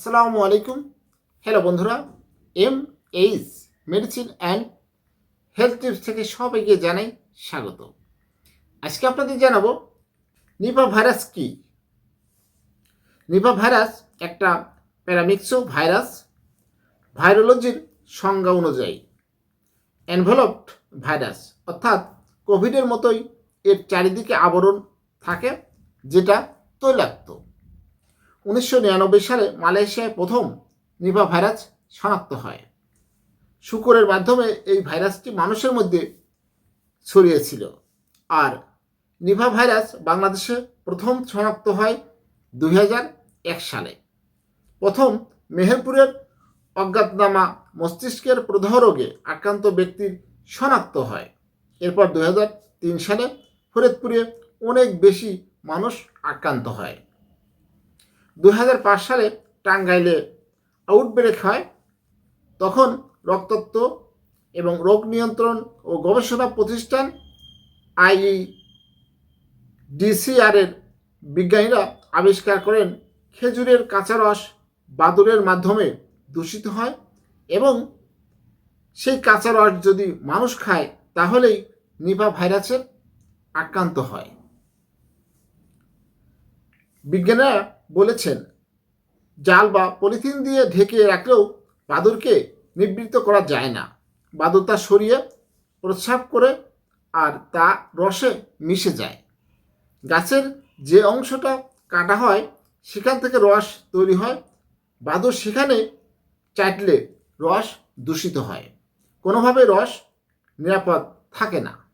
আসসালামু আলাইকুম। হ্যালো বন্ধুরা, M H medicine and health tips থেকে সবাইকে জানাই স্বাগত। আজকে আপনাদের জানাব, নিপা ভাইরাস কি? নিপা ভাইরাস একটা প্যারামিক্সো ভাইরাস, ভাইরোলজির সংজ্ঞা অনুযায়ী এনভেলপড ভাইরাস, অর্থাৎ কোভিডের মতোই এর চারিদিকে আবরণ থাকে, যেটা তৈলাক্ত। উনিশশো নিরানব্বই সালে মালয়েশিয়ায় প্রথম নিপা ভাইরাস শনাক্ত হয়। শুকরের মাধ্যমে এই ভাইরাসটি মানুষের মধ্যে ছড়িয়েছিল। আর নিভা ভাইরাস বাংলাদেশে প্রথম শনাক্ত হয় দুই সালে। প্রথম মেহেরপুরের অজ্ঞাতনামা মস্তিষ্কের প্রদাহ রোগে আক্রান্ত ব্যক্তির শনাক্ত হয়। এরপর তিন সালে ফরিদপুরে অনেক বেশি মানুষ আক্রান্ত হয়। দু হাজার পাঁচ সালে টাঙ্গাইলে আউটব্রেক হয়, তখন রক্তত্ব এবং রোগ নিয়ন্ত্রণ ও গবেষণা প্রতিষ্ঠান আই ডিসিআরের বিজ্ঞানীরা আবিষ্কার করেন, খেজুরের কাঁচা রস বাদুরের মাধ্যমে দূষিত হয় এবং সেই কাঁচা রস যদি মানুষ খায়, তাহলেই নিপা ভাইরাসের আক্রান্ত হয়। বিজ্ঞানীরা বলেছেন। জাল বা পলিথিন দিয়ে ঢেকে রাখলেও বাদুরকে নিবৃত্ত করা যায় না। বাদুর তা সরিয়ে প্রস্রাব করে আর তা রসে মিশে যায়। গাছের যে অংশটা কাটা হয়, সেখান থেকে রস তৈরি হয়। বাদুর সেখানে চাটলে রস দূষিত হয়। কোনোভাবে রস নিরাপদ থাকে না।